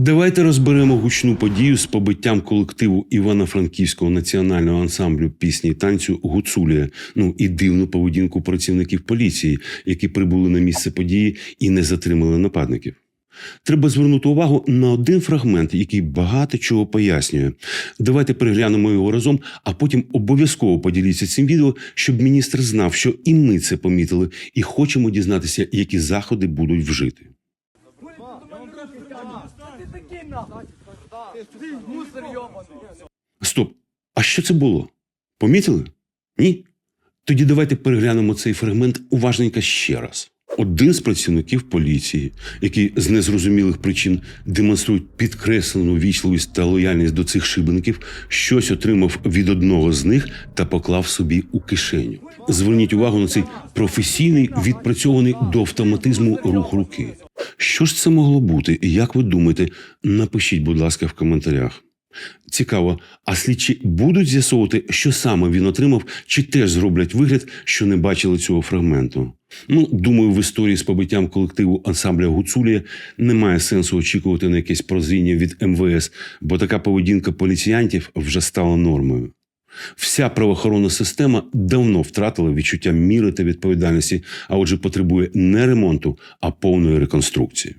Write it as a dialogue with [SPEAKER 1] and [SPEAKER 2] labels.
[SPEAKER 1] Давайте розберемо гучну подію з побиттям колективу Івано-Франківського національного ансамблю пісні і танцю Гуцулія. Ну і дивну поведінку працівників поліції, які прибули на місце події і не затримали нападників. Треба звернути увагу на один фрагмент, який багато чого пояснює. Давайте переглянемо його разом, а потім обов'язково поділіться цим відео, щоб міністр знав, що і ми це помітили, і хочемо дізнатися, які заходи будуть вжити. Стоп! А що це було? Помітили? Ні? Тоді давайте переглянемо цей фрагмент уважненько ще раз. Один з працівників поліції, які з незрозумілих причин демонструють підкреслену вічливість та лояльність до цих шибеників, щось отримав від одного з них та поклав собі у кишеню. Зверніть увагу на цей професійний, відпрацьований до автоматизму рух руки. Що ж це могло бути? І Як ви думаєте? Напишіть, будь ласка, в коментарях. Цікаво, а слідчі будуть з'ясовувати, що саме він отримав, чи теж зроблять вигляд, що не бачили цього фрагменту. Ну, думаю, в історії з побиттям колективу ансамбля Гуцулія немає сенсу очікувати на якесь прозріння від МВС, бо така поведінка поліціянтів вже стала нормою. Вся правоохоронна система давно втратила відчуття міри та відповідальності, а отже, потребує не ремонту, а повної реконструкції.